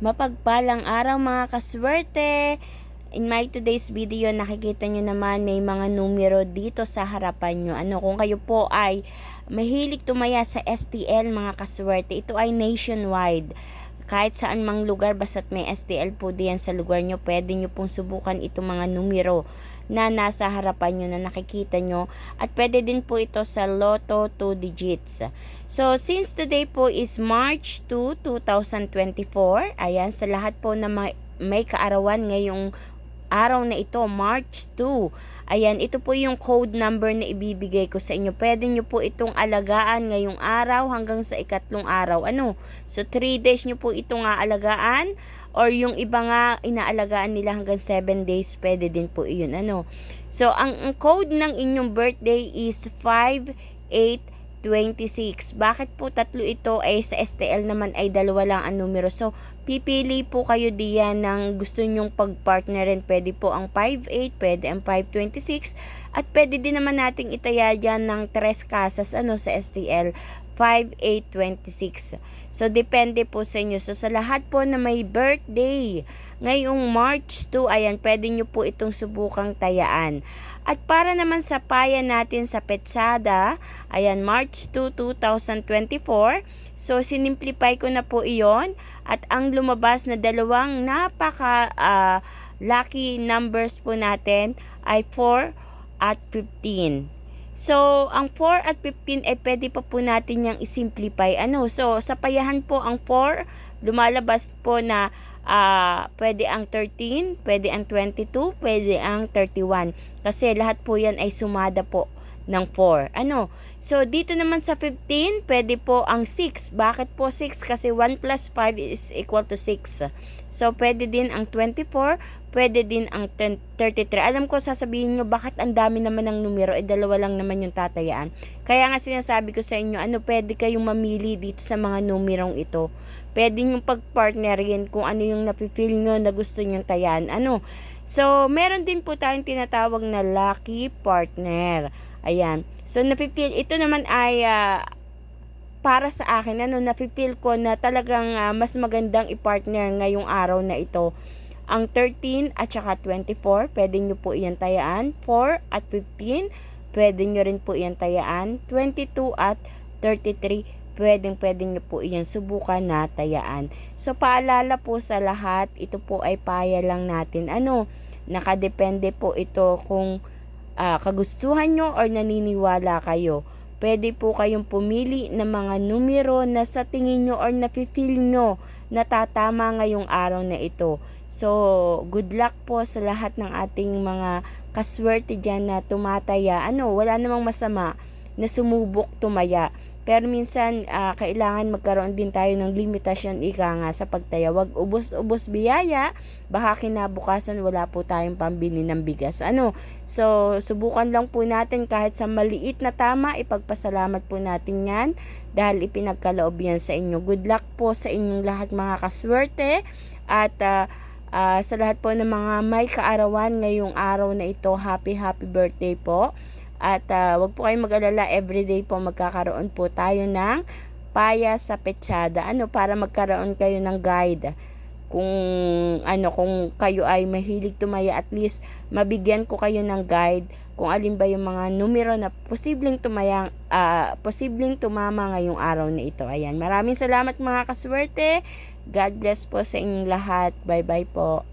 Mapagpalang araw mga kaswerte! In my today's video, nakikita nyo naman may mga numero dito sa harapan nyo. Ano, kung kayo po ay mahilig tumaya sa STL mga kaswerte, ito ay nationwide. Kahit saan mang lugar, basta't may STL po diyan sa lugar nyo, pwede nyo pong subukan itong mga numero na nasa harapan nyo na nakikita nyo. At pwede din po ito sa Lotto 2 digits. So, since today po is March 2, 2024, ayan, sa lahat po na may, may kaarawan ngayong araw na ito, March 2. Ayan, ito po yung code number na ibibigay ko sa inyo. Pwede nyo po itong alagaan ngayong araw hanggang sa ikatlong araw. Ano? So, 3 days nyo po itong aalagaan or yung iba nga inaalagaan nila hanggang 7 days, pwede din po iyon. Ano? So, ang, ang code ng inyong birthday is 58 26. Bakit po tatlo ito ay sa STL naman ay dalawa lang ang numero. So, pipili po kayo diyan ng gusto nyong pagpartnerin. Pwede po ang 58, pwede ang 526, at pwede din naman nating itaya dyan ng tres casas ano, sa STL. 5826. So, depende po sa inyo. So, sa lahat po na may birthday, ngayong March 2, ayan, pwede nyo po itong subukang tayaan. At para naman sa paya natin sa Petsada, ayan, March 2, 2024. So, sinimplify ko na po iyon. At ang lumabas na dalawang napaka uh, lucky numbers po natin ay 4 at 15. So, ang 4 at 15 ay pwede pa po natin yung isimplify. Ano? So, sa payahan po ang 4, lumalabas po na uh, pwede ang 13, pwede ang 22, pwede ang 31. Kasi lahat po yan ay sumada po ng 4. Ano? So, dito naman sa 15, pwede po ang 6. Bakit po 6? Kasi 1 plus 5 is equal to 6. So, pwede din ang 24, pwede din ang 10, 33. Alam ko, sasabihin nyo, bakit ang dami naman ng numero? Eh, dalawa lang naman yung tatayaan. Kaya nga sinasabi ko sa inyo, ano, pwede kayong mamili dito sa mga numerong ito. Pwede nyo pagpartnerin kung ano yung napifeel nyo na gusto nyo tayaan. Ano? So, meron din po tayong tinatawag na lucky partner. Ayan. So, napifeel, ito naman ay uh, para sa akin, ano, napifeel ko na talagang uh, mas magandang i-partner ngayong araw na ito ang 13 at saka 24, pwede nyo po iyan tayaan. 4 at 15, pwede nyo rin po iyan tayaan. 22 at 33, pwedeng pwede nyo po iyan subukan na tayaan. So, paalala po sa lahat, ito po ay paya lang natin. Ano, nakadepende po ito kung uh, kagustuhan nyo or naniniwala kayo pwede po kayong pumili ng mga numero na sa tingin nyo or nafe-feel nyo na tatama ngayong araw na ito. So, good luck po sa lahat ng ating mga kaswerte dyan na tumataya. Ano, wala namang masama na sumubok tumaya. Pero minsan, uh, kailangan magkaroon din tayo ng limitasyon ika nga sa pagtaya. Wag ubos-ubos biyaya, baka kinabukasan wala po tayong pambili ng bigas. Ano? So, subukan lang po natin kahit sa maliit na tama, ipagpasalamat po natin yan dahil ipinagkaloob yan sa inyo. Good luck po sa inyong lahat mga kaswerte at uh, uh, sa lahat po ng mga may kaarawan ngayong araw na ito, happy happy birthday po. At uh, wag po kayong mag-alala, everyday po magkakaroon po tayo ng paya sa petsada. Ano, para magkaroon kayo ng guide. Kung ano, kung kayo ay mahilig tumaya, at least mabigyan ko kayo ng guide kung alin ba yung mga numero na posibleng tumaya, uh, posibleng tumama ngayong araw na ito. Ayan, maraming salamat mga kaswerte. God bless po sa inyong lahat. Bye-bye po.